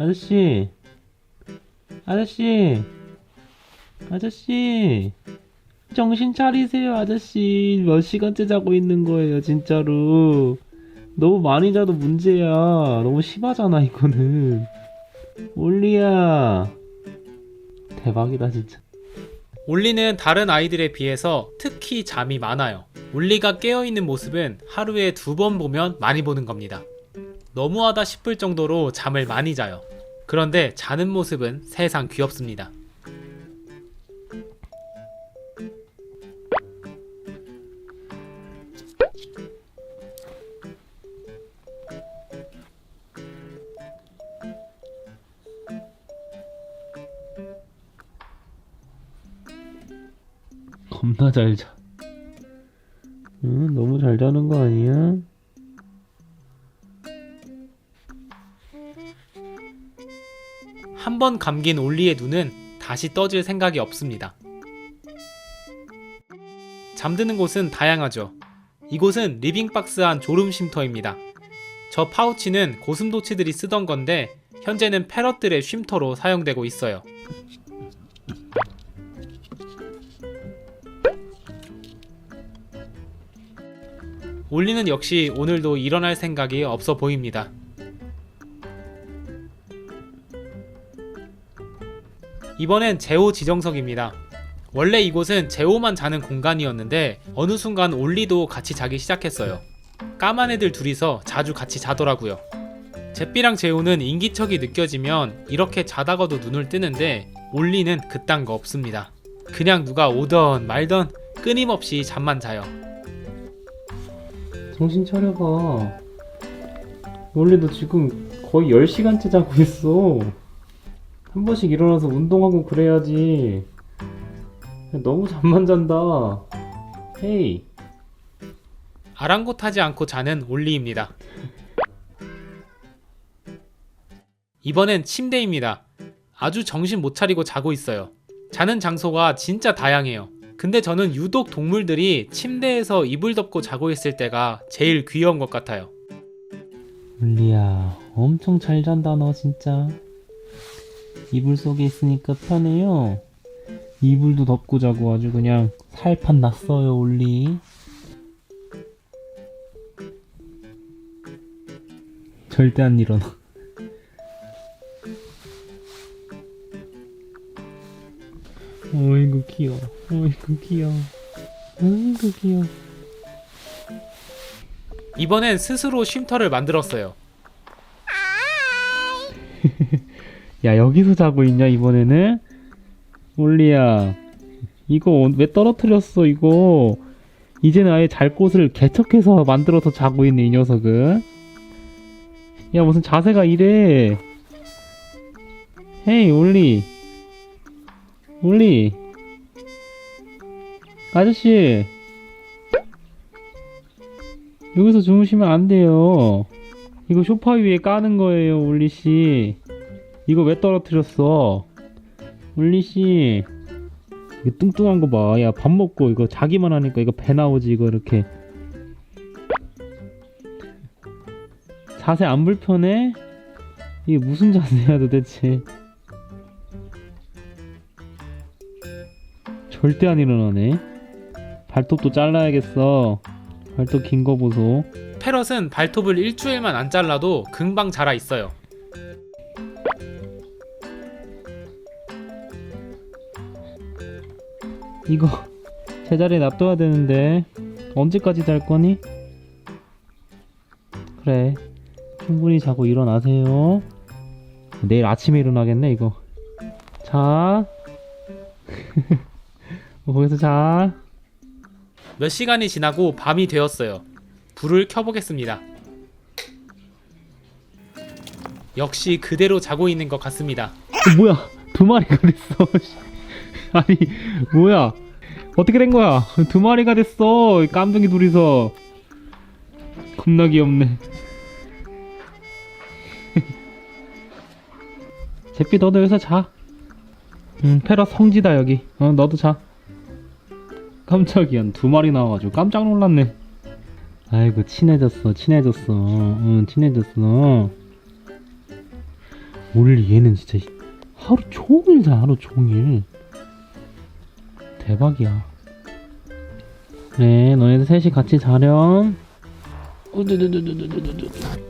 아저씨, 아저씨, 아저씨, 정신 차리세요, 아저씨. 몇 시간째 자고 있는 거예요, 진짜로. 너무 많이 자도 문제야. 너무 심하잖아, 이거는. 올리야. 대박이다, 진짜. 올리는 다른 아이들에 비해서 특히 잠이 많아요. 올리가 깨어있는 모습은 하루에 두 번 보면 많이 보는 겁니다. 너무하다 싶을 정도로 잠을 많이 자요. 그런데 자는 모습은 세상 귀엽습니다. 겁나 잘 자. 응, 너무 잘 자는 거 아니야? 한 번 감긴 올리의 눈은 다시 떠질 생각이 없습니다. 잠드는 곳은 다양하죠. 이곳은 리빙박스 안 졸음 쉼터입니다. 저 파우치는 고슴도치들이 쓰던 건데 현재는 패럿들의 쉼터로 사용되고 있어요. 올리는 역시 오늘도 일어날 생각이 없어 보입니다. 이번엔 제호 지정석입니다. 원래 이곳은 제호만 자는 공간이었는데 어느 순간 올리도 같이 자기 시작했어요. 까만 애들 둘이서 자주 같이 자더라고요. 제삐랑 제호는 인기척이 느껴지면 이렇게 자다가도 눈을 뜨는데 올리는 그딴 거 없습니다. 그냥 누가 오던 말던 끊임없이 잠만 자요. 정신 차려봐. 원래도 지금 거의 10시간째 자고 있어. 한 번씩 일어나서 운동하고 그래야지. 너무 잠만 잔다. 헤이. 아랑곳하지 않고 자는 올리입니다. 이번엔 침대입니다. 아주 정신 못 차리고 자고 있어요. 자는 장소가 진짜 다양해요. 근데 저는 유독 동물들이 침대에서 이불 덮고 자고 있을 때가 제일 귀여운 것 같아요. 울리야, 엄청 잘 잔다, 너 진짜. 이불 속에 있으니까 편해요. 이불도 덮고 자고 아주 그냥 살판 났어요, 올리. 절대 안 일어나. 어이구 귀여워. 어이구 귀여워. 어이구 귀여워. 이번엔 스스로 쉼터를 만들었어요. 야 여기서 자고 있냐 이번에는? 올리야 이거 왜 떨어뜨렸어 이거? 이제는 아예 잘 곳을 개척해서 만들어서 자고 있네 이 녀석은. 야 무슨 자세가 이래? 헤이 올리. 올리. 아저씨. 여기서 주무시면 안 돼요. 이거 소파 위에 까는 거예요 올리씨 이거 왜 떨어뜨렸어? 울리씨 이거 뚱뚱한 거 봐. 야 밥 먹고 이거 자기만 하니까 이거 배 나오지 이거 이렇게 자세 안 불편해? 이게 무슨 자세야 도대체 절대 안 일어나네 발톱도 잘라야겠어 발톱 긴 거 보소 패럿은 발톱을 일주일만 안 잘라도 금방 자라 있어요. 이거 제자리에 놔둬야 되는데 언제까지 잘 거니? 그래 충분히 자고 일어나세요 내일 아침에 일어나겠네 이거 자 어, 거기서 자 몇 시간이 지나고 밤이 되었어요. 불을 켜보겠습니다. 역시 그대로 자고 있는 것 같습니다. 어, 뭐야 두 마리가 됐어 아니 뭐야? 어떻게 된 거야? 두 마리가 됐어 이 깜둥이 둘이서. 겁나 귀엽네. 제삐 너도 여기서 자. 응, 페라 성지다 여기. 어 너도 자. 깜짝이야. 두 마리 나와가지고 깜짝 놀랐네. 아이고 친해졌어 친해졌어. 응 친해졌어. 올리 얘는 진짜 하루 종일 자 하루 종일 대박이야. 그래 너네들 셋이 같이 자렴. 우두두두두두두두